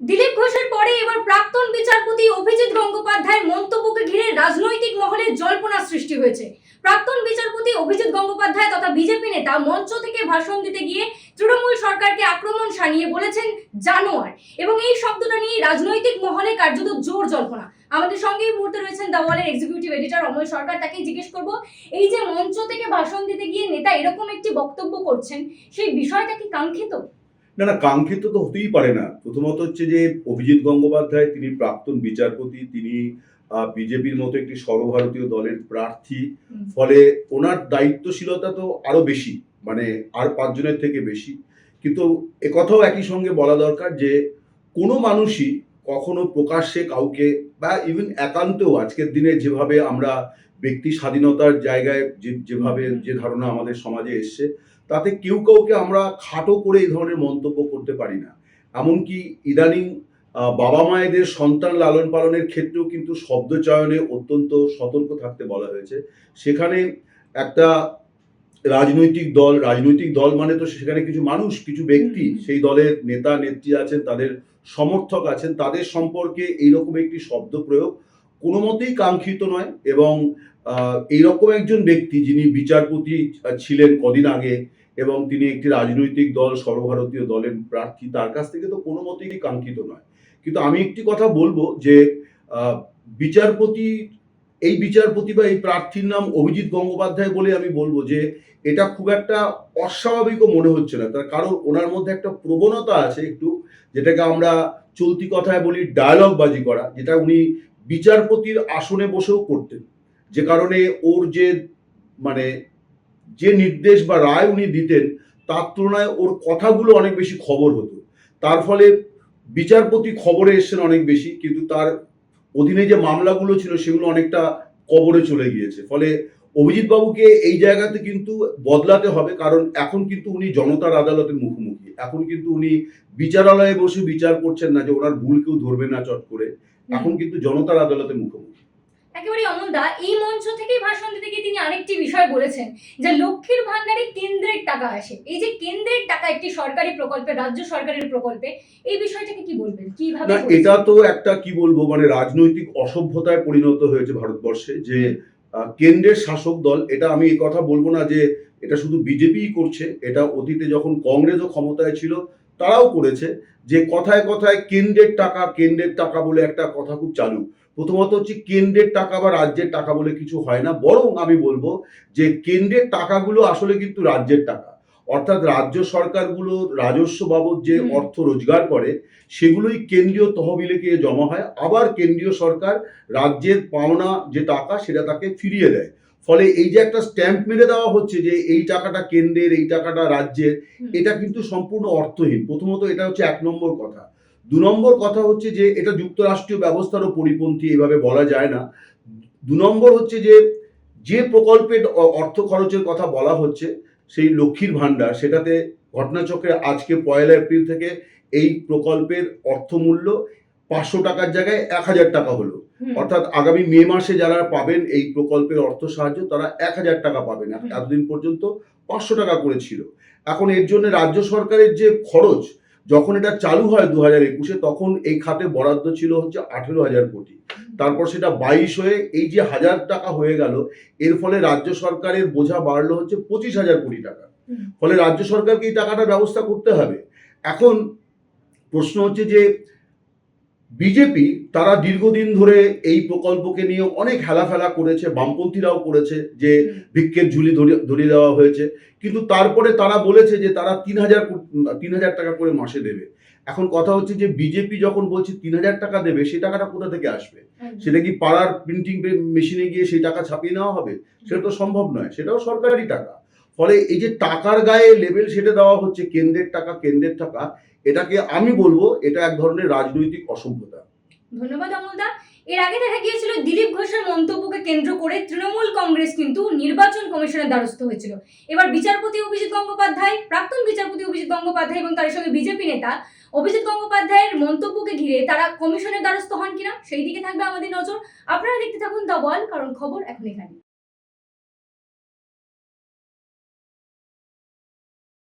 দিলীপ ঘোষের পরে এবার প্রাক্তন বিচারপতি অভিজিৎ গঙ্গোপাধ্যায়ের মন্তব্যকে ঘিরে রাজনৈতিক মহলে জল্পনা সৃষ্টি হয়েছে। প্রাক্তন বিচারপতি অভিজিৎ গঙ্গোপাধ্যায় তথা বিজেপি নেতা মঞ্চ থেকে ভাষণ দিতে গিয়ে তৃণমূল সরকারকে আক্রমণ সানিয়ে বলেছেন জানোয়ার এবং এই শব্দটা নিয়ে রাজনৈতিক মহলে কার্যত জোর জল্পনা। আমাদের সঙ্গে এই মুহূর্তে রয়েছেন দাওয়ালের এক্সিকিউটিভ এডিটর অমল সরকার, তাকেই জিজ্ঞেস করব, এই যে মঞ্চ থেকে ভাষণ দিতে গিয়ে নেতা এরকম একটি বক্তব্য করছেন, সেই বিষয়টা কি কাঙ্ক্ষিত? না না কাঙ্ক্ষিত তো হতেই পারে না। প্রথমত হচ্ছে যে অভিজিৎ গঙ্গোপাধ্যায় তিনি প্রাক্তন বিচারপতি তিনি বিজেপির মতো একটি সর্বভারতীয় দলের প্রার্থী। ফলে ওনার দায়িত্বশীলতা তো আরও বেশি মানে আর পাঁচজনের থেকে বেশি। কিন্তু একথাও একই সঙ্গে বলা দরকার যে কোনো মানুষই কখনো প্রকাশ্যে কাউকে বা ইভেন একান্তেও আজকের দিনে যেভাবে আমরা ব্যক্তি স্বাধীনতার জায়গায় যে যেভাবে যে ধারণা আমাদের সমাজে এসছে তাতে কেউ কাউকে আমরা খাটো করে এই ধরনের মন্তব্য করতে পারি না। এমনকি ইদানিং বাবা মায়েদের সন্তান লালন পালনের ক্ষেত্রেও কিন্তু শব্দ চয়নে অত্যন্ত সতর্ক থাকতে বলা হয়েছে। সেখানে একটা রাজনৈতিক দল রাজনৈতিক দল মানে তো সেখানে কিছু মানুষ কিছু ব্যক্তি সেই দলের নেতা নেত্রী আছেন তাদের সমর্থক আছেন তাদের সম্পর্কে এইরকম একটি শব্দ প্রয়োগ কোনো মতেই কাঙ্ক্ষিত নয় এবং এইরকম একজন ব্যক্তি যিনি বিচারপতি ছিলেন কদিন আগে এবং তিনি একটি রাজনৈতিক দল, সর্বভারতীয় দলের প্রার্থী, তার কাছ থেকে তো কোনো মতেই কাঙ্ক্ষিত নয়। কিন্তু আমি একটি কথা বলব যে বিচারপতি, এই বিচারপতি বা এই প্রার্থীর নাম অভিজিৎ গঙ্গোপাধ্যায় বলে আমি বলব যে, এটা খুব একটা অস্বাভাবিকও মনে হচ্ছে না। তার কারণ ওনার মধ্যে একটা প্রবণতা আছে একটু, যেটাকে আমরা চলতি কথায় বলি ডায়ালগ বাজি করা, যেটা উনি বিচারপতির আসনে বসেও করতেন। যে কারণে ওর যে মানে যে নির্দেশ বা রায় উনি দিতেন, তার তুলনায় ওর কথাগুলো অনেক বেশি খবর হতো। তার ফলে বিচারপতি খবরে এসছেন অনেক বেশি, কিন্তু তার অধীনে যে মামলাগুলো ছিল সেগুলো অনেকটা কবরে চলে গিয়েছে। ফলে অভিজিৎ বাবুকে এই জায়গাতে কিন্তু বদলাতে হবে, কারণ এখন কিন্তু উনি জনতার আদালতের মুখোমুখি। এখন কিন্তু উনি বিচারালয়ে বসে বিচার করছেন না যে ওনার ভুল কেউ ধরবে না চট করে। এখন কিন্তু জনতার আদালতের মুখোমুখি। একেবারে এই মঞ্চ থেকেই ভাষণ দিতে গিয়ে তিনি আরেকটি বিষয় বলেছেন যে লক্ষ্মীর ভান্ডারে কেন্দ্রের টাকা আসে। এই যে কেন্দ্রের টাকা একটি সরকারি প্রকল্পে রাজ্য সরকারের প্রকল্পে এই বিষয়টাকে কি বলবেন? কীভাবে এটা তো একটা কি বলব মানে রাজনৈতিক অসভ্যতায় পরিণত হয়েছে ভারতবর্ষে যে কেন্দ্রের শাসক দল এটা আমি এই কথা বলব না যে এটা শুধু বিজেপিই করছে এটা অতীতে যখন কংগ্রেসও ক্ষমতায় ছিল তারাও করেছে যে কথায় কথায় কেন্দ্রের টাকা কেন্দ্রের টাকা বলে একটা কথা খুব চালু। প্রথমত হচ্ছে কেন্দ্রের টাকা বা রাজ্যের টাকা বলে কিছু হয় না। বরং আমি বলব যে কেন্দ্রের টাকাগুলো আসলে কিন্তু রাজ্যের টাকা। অর্থাৎ রাজ্য সরকারগুলো রাজস্ব বাবদ যে অর্থ রোজগার করে সেগুলোই কেন্দ্রীয় তহবিলে গিয়ে জমা হয়। আবার কেন্দ্রীয় সরকার রাজ্যের পাওনা যে টাকা সেটা তাকে ফিরিয়ে দেয়। ফলে এই যে একটা স্ট্যাম্প মেরে দেওয়া হচ্ছে যে এই টাকাটা কেন্দ্রের এই টাকাটা রাজ্যের এটা কিন্তু সম্পূর্ণ অর্থহীন। প্রথমত এটা হচ্ছে এক নম্বর কথা। দু নম্বর কথা হচ্ছে যে এটা যুক্তরাষ্ট্রীয় ব্যবস্থারও পরিপন্থী এভাবে বলা যায় না। দু নম্বর হচ্ছে যে যে প্রকল্পের অর্থ খরচের কথা বলা হচ্ছে সেই লক্ষ্মীর ভাণ্ডার সেটাতে ঘটনাচক্রে আজকে পয়লা এপ্রিল থেকে এই প্রকল্পের অর্থমূল্য পাঁচশো টাকার জায়গায় এক হাজার টাকা হলো। অর্থাৎ আগামী মে মাসে যারা পাবেন এই প্রকল্পের অর্থ সাহায্য তারা এক হাজার টাকা পাবেন। এতদিন পর্যন্ত পাঁচশো টাকা করেছিল এখন এর জন্য রাজ্য সরকারের যে খরচ যখন এটা চালু হয় দু হাজার একুশে তখন এই খাতে বরাদ্দ ছিল হচ্ছে আঠেরো হাজার কোটি। তারপর সেটা বাইশ হয়ে এই যে হাজার টাকা হয়ে গেল এর ফলে রাজ্য সরকারের বোঝা বাড়লো হচ্ছে পঁচিশ হাজার কোটি টাকা। ফলে রাজ্য সরকারকে এই টাকাটার ব্যবস্থা করতে হবে। এখন প্রশ্ন হচ্ছে যে বিজেপি তারা দীর্ঘদিন ধরে এই প্রকল্পকে নিয়ে অনেক হেলাফেলা করেছে বামপন্থীরাও করেছে যে ভিক্ষের ঝুলি ধরে- ধরিয়ে দেওয়া হয়েছে। কিন্তু তারপরে তারা বলেছে যে তারা তিন হাজার তিন হাজার টাকা করে মাসে দেবে। এখন কথা হচ্ছে যে বিজেপি যখন বলছে তিন হাজার টাকা দেবে সেই টাকাটা কোথা থেকে আসবে? সেটা কি পাড়ার প্রিন্টিং মেশিনে গিয়ে সেই টাকা ছাপিয়ে নেওয়া হবে? সেটা তো সম্ভব নয় সেটাও সরকারি টাকা। ফলে এই যে টাকার গায়ে লেভেল সেটা দেওয়া হচ্ছে কেন্দ্রের টাকা কেন্দ্রের টাকা এটাকে আমি বলব, এটা এক ধরনের রাজনৈতিক অসভ্যতা। ধন্যবাদ অমলদা। এর আগে দেখা গিয়েছিল, দিলীপ ঘোষের মন্তব্যকে কেন্দ্র করে তৃণমূল কংগ্রেস কিন্তু নির্বাচন কমিশনের দ্বারস্থ হয়েছিল। এবার বিচারপতি অভিজিৎ গঙ্গোপাধ্যায়, প্রাক্তন বিচারপতি অভিজিৎ গঙ্গোপাধ্যায় এবং তার সঙ্গে বিজেপি নেতা অভিজিৎ গঙ্গোপাধ্যায়ের মন্তব্যকে ঘিরে তারা কমিশনের দ্বারস্থ হন কিনা, সেই দিকে থাকবে আমাদের নজর। আপনারা দেখতে থাকুন দ্য ওয়াল, কারণ খবর এখন এখানে